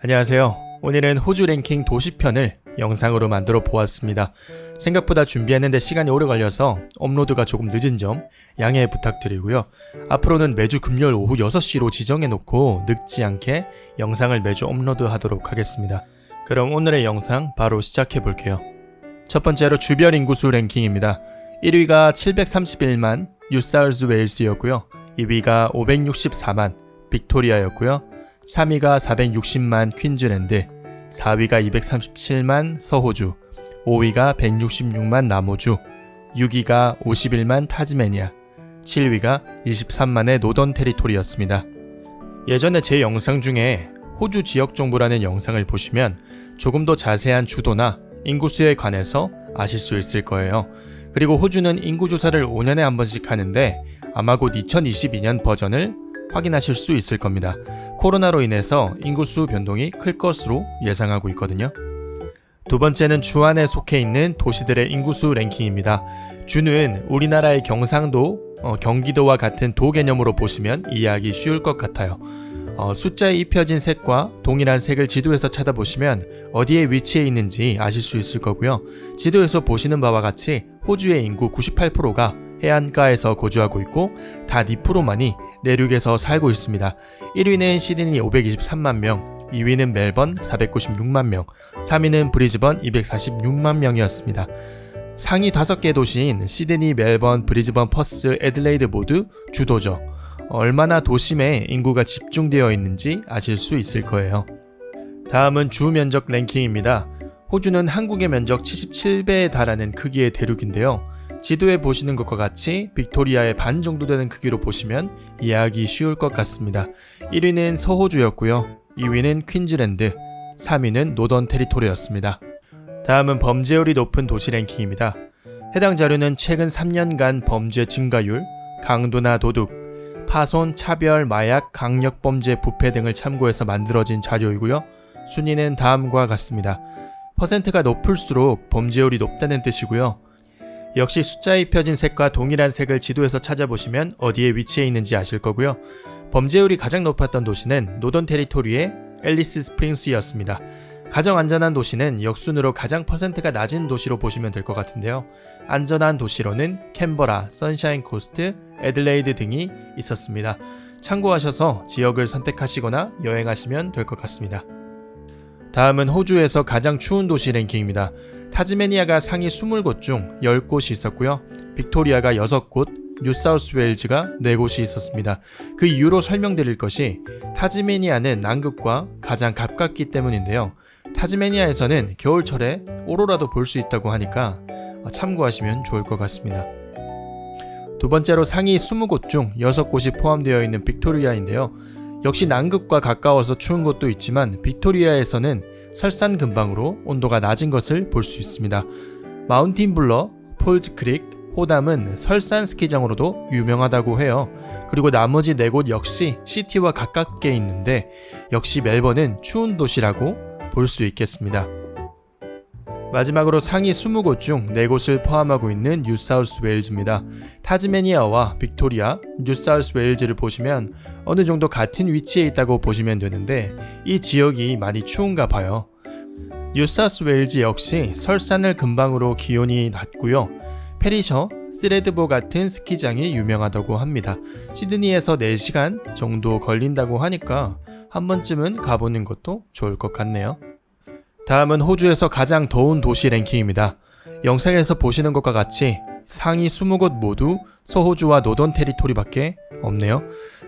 안녕하세요. 오늘은 호주 랭킹 도시편을 영상으로 만들어 보았습니다. 생각보다 준비했는데 시간이 오래 걸려서 업로드가 조금 늦은 점 양해 부탁드리고요. 앞으로는 매주 금요일 오후 6시로 지정해 놓고 늙지 않게 영상을 매주 업로드 하도록 하겠습니다. 그럼 오늘의 영상 바로 시작해 볼게요. 첫 번째로 주변 인구수 랭킹입니다. 1위가 731만 뉴사우스 웨일스였고요. 2위가 564만 빅토리아였고요. 3위가 460만 퀸즈랜드, 4위가 237만 서호주, 5위가 166만 남호주, 6위가 51만 타즈메니아, 7위가 23만의 노던 테리토리였습니다. 예전에 제 영상 중에 호주 지역 정보라는 영상을 보시면 조금 더 자세한 주도나 인구수에 관해서 아실 수 있을 거예요. 그리고 호주는 인구 조사를 5년에 한 번씩 하는데 아마 곧 2022년 버전을 확인하실 수 있을 겁니다. 코로나로 인해서 인구수 변동이 클 것으로 예상하고 있거든요. 두 번째는 주 안에 속해 있는 도시들의 인구수 랭킹입니다. 주는 우리나라의 경상도, 어, 경기도와 같은 도 개념으로 보시면 이해하기 쉬울 것 같아요. 어, 숫자에 입혀진 색과 동일한 색을 지도에서 찾아보시면 어디에 위치해 있는지 아실 수 있을 거고요. 지도에서 보시는 바와 같이 호주의 인구 98%가 해안가에서 거주하고 있고 단 2%만이 내륙에서 살고 있습니다. 1위는 시드니 523만 명, 2위는 멜번 496만 명, 3위는 브리즈번 246만 명이었습니다. 상위 5개 도시인 시드니, 멜번, 브리즈번, 퍼스, 애들레이드 모두 주도죠. 얼마나 도심에 인구가 집중되어 있는지 아실 수 있을 거예요. 다음은 주 면적 랭킹입니다. 호주는 한국의 면적 77배에 달하는 크기의 대륙인데요. 지도에 보시는 것과 같이 빅토리아의 반 정도 되는 크기로 보시면 이해하기 쉬울 것 같습니다. 1위는 서호주였고요. 2위는 퀸즈랜드, 3위는 노던 테리토리였습니다. 다음은 범죄율이 높은 도시 랭킹입니다. 해당 자료는 최근 3년간 범죄 증가율, 강도나 도둑, 파손, 차별, 마약, 강력범죄, 부패 등을 참고해서 만들어진 자료이고요. 순위는 다음과 같습니다. 퍼센트가 높을수록 범죄율이 높다는 뜻이고요. 역시 숫자에 입혀진 색과 동일한 색을 지도에서 찾아보시면 어디에 위치해 있는지 아실 거고요. 범죄율이 가장 높았던 도시는 노던 테리토리의 앨리스 스프링스였습니다. 가장 안전한 도시는 역순으로 가장 퍼센트가 낮은 도시로 보시면 될 것 같은데요. 안전한 도시로는 캔버라, 선샤인 코스트, 애들레이드 등이 있었습니다. 참고하셔서 지역을 선택하시거나 여행하시면 될 것 같습니다. 다음은 호주에서 가장 추운 도시 랭킹입니다. 타즈메니아가 상위 20곳 중 10곳이 있었고요. 빅토리아가 6곳, 뉴사우스 웨일즈가 4곳이 있었습니다. 그 이유로 설명드릴 것이 타즈메니아는 남극과 가장 가깝기 때문인데요. 타즈메니아에서는 겨울철에 오로라도 볼 수 있다고 하니까 참고하시면 좋을 것 같습니다. 두 번째로 상위 20곳 중 6곳이 포함되어 있는 빅토리아인데요. 역시 남극과 가까워서 추운 곳도 있지만 빅토리아에서는 설산 근방으로 온도가 낮은 것을 볼 수 있습니다. 마운틴 블러, 폴즈 크릭, 호담은 설산 스키장으로도 유명하다고 해요. 그리고 나머지 네 곳 역시 시티와 가깝게 있는데 역시 멜번은 추운 도시라고 볼 수 있겠습니다. 마지막으로 상위 20곳 중 4곳을 포함하고 있는 뉴사우스 웨일즈입니다. 타즈메니아와 빅토리아, 뉴사우스 웨일즈를 보시면 어느 정도 같은 위치에 있다고 보시면 되는데 이 지역이 많이 추운가 봐요. 뉴사우스 웨일즈 역시 설산을 근방으로 기온이 낮고요. 페리셔, 스레드보 같은 스키장이 유명하다고 합니다. 시드니에서 4시간 정도 걸린다고 하니까 한 번쯤은 가보는 것도 좋을 것 같네요. 다음은 호주에서 가장 더운 도시 랭킹입니다. 영상에서 보시는 것과 같이 상위 20곳 모두 소호주와 노던 테리토리밖에 없네요.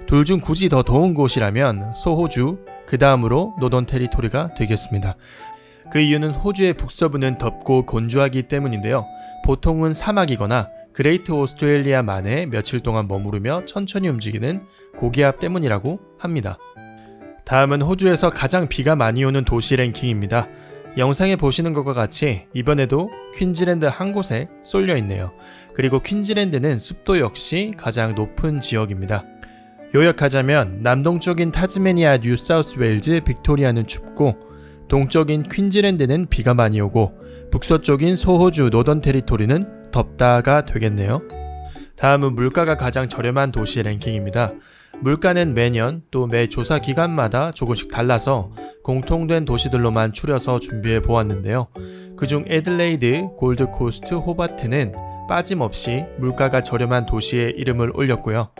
둘 중 굳이 더 더운 곳이라면 소호주, 그 다음으로 노던 테리토리가 되겠습니다. 그 이유는 호주의 북서부는 덥고 건조하기 때문인데요. 보통은 사막이거나 그레이트 오스트레일리아만에 며칠 동안 머무르며 천천히 움직이는 고기압 때문이라고 합니다. 다음은 호주에서 가장 비가 많이 오는 도시 랭킹입니다. 영상에 보시는 것과 같이 이번에도 퀸즈랜드 한 곳에 쏠려 있네요. 그리고 퀸즈랜드는 습도 역시 가장 높은 지역입니다. 요약하자면 남동쪽인 타즈메니아, 뉴사우스 웨일즈, 빅토리아는 춥고 동쪽인 퀸즈랜드는 비가 많이 오고 북서쪽인 소호주, 노던 테리토리는 덥다가 되겠네요. 다음은 물가가 가장 저렴한 도시 랭킹입니다. 물가는 매년 또 매 조사 기간마다 조금씩 달라서 공통된 도시들로만 추려서 준비해 보았는데요. 그중 애들레이드, 골드코스트, 호바트는 빠짐없이 물가가 저렴한 도시의 이름을 올렸고요.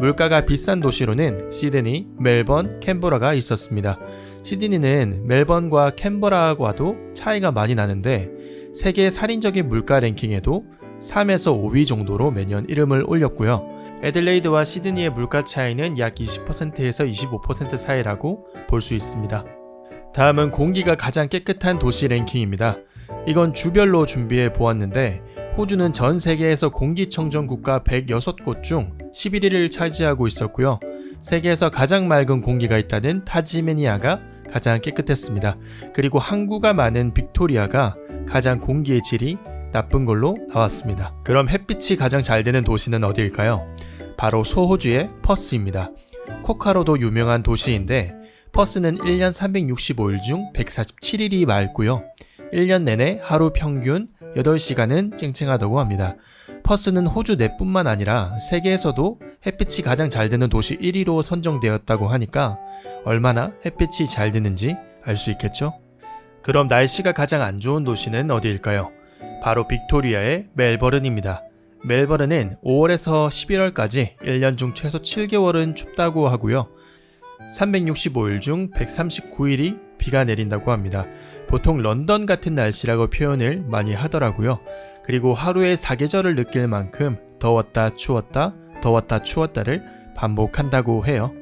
물가가 비싼 도시로는 시드니, 멜번, 캔버라가 있었습니다. 시드니는 멜번과 캔버라와도 차이가 많이 나는데 세계 살인적인 물가 랭킹에도 3에서 5위 정도로 매년 이름을 올렸고요. 애들레이드와 시드니의 물가 차이는 약 20%에서 25% 사이라고 볼 수 있습니다. 다음은 공기가 가장 깨끗한 도시 랭킹입니다. 이건 주별로 준비해 보았는데 호주는 전 세계에서 공기청정 국가 106곳 중 11위를 차지하고 있었고요. 세계에서 가장 맑은 공기가 있다는 타지메니아가 가장 깨끗했습니다. 그리고 항구가 많은 빅토리아가 가장 공기의 질이 나쁜 걸로 나왔습니다. 그럼 햇빛이 가장 잘 되는 도시는 어디일까요? 바로 소호주의 퍼스입니다. 코카로도 유명한 도시인데 퍼스는 1년 365일 중 147일이 맑고요. 1년 내내 하루 평균 8시간은 쨍쨍하다고 합니다. 퍼스는 호주 내뿐만 아니라 세계에서도 햇빛이 가장 잘 드는 도시 1위로 선정되었다고 하니까 얼마나 햇빛이 잘 드는지 알 수 있겠죠? 그럼 날씨가 가장 안 좋은 도시는 어디일까요? 바로 빅토리아의 멜버른입니다. 멜버른은 5월에서 11월까지 1년 중 최소 7개월은 춥다고 하고요. 365일 중 139일이 비가 내린다고 합니다. 보통 런던 같은 날씨라고 표현을 많이 하더라고요. 그리고 하루에 사계절을 느낄 만큼 더웠다 추웠다 더웠다 추웠다를 반복한다고 해요.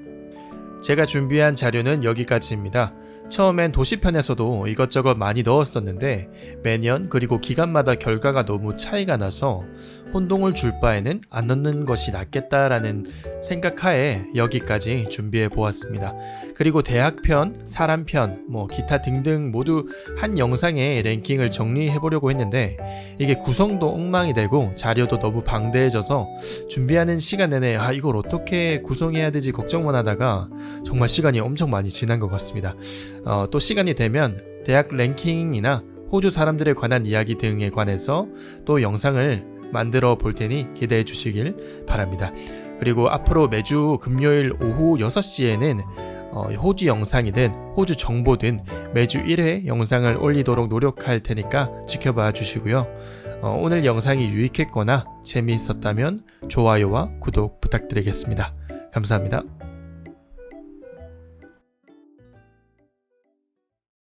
제가 준비한 자료는 여기까지입니다. 처음엔 도시편에서도 이것저것 많이 넣었었는데 매년 그리고 기간마다 결과가 너무 차이가 나서 혼동을 줄 바에는 안 넣는 것이 낫겠다라는 생각하에 여기까지 준비해 보았습니다. 그리고 대학편, 사람편, 뭐 기타 등등 모두 한 영상에 랭킹을 정리해 보려고 했는데 이게 구성도 엉망이 되고 자료도 너무 방대해져서 준비하는 시간 내내 아 이걸 어떻게 구성해야 되지 걱정만 하다가 정말 시간이 엄청 많이 지난 것 같습니다. 어, 또 시간이 되면 대학 랭킹이나 호주 사람들에 관한 이야기 등에 관해서 또 영상을 만들어 볼 테니 기대해 주시길 바랍니다. 그리고 앞으로 매주 금요일 오후 6시에는 어, 호주 영상이든 호주 정보든 매주 1회 영상을 올리도록 노력할 테니까 지켜봐 주시고요. 어, 오늘 영상이 유익했거나 재미있었다면 좋아요와 구독 부탁드리겠습니다. 감사합니다.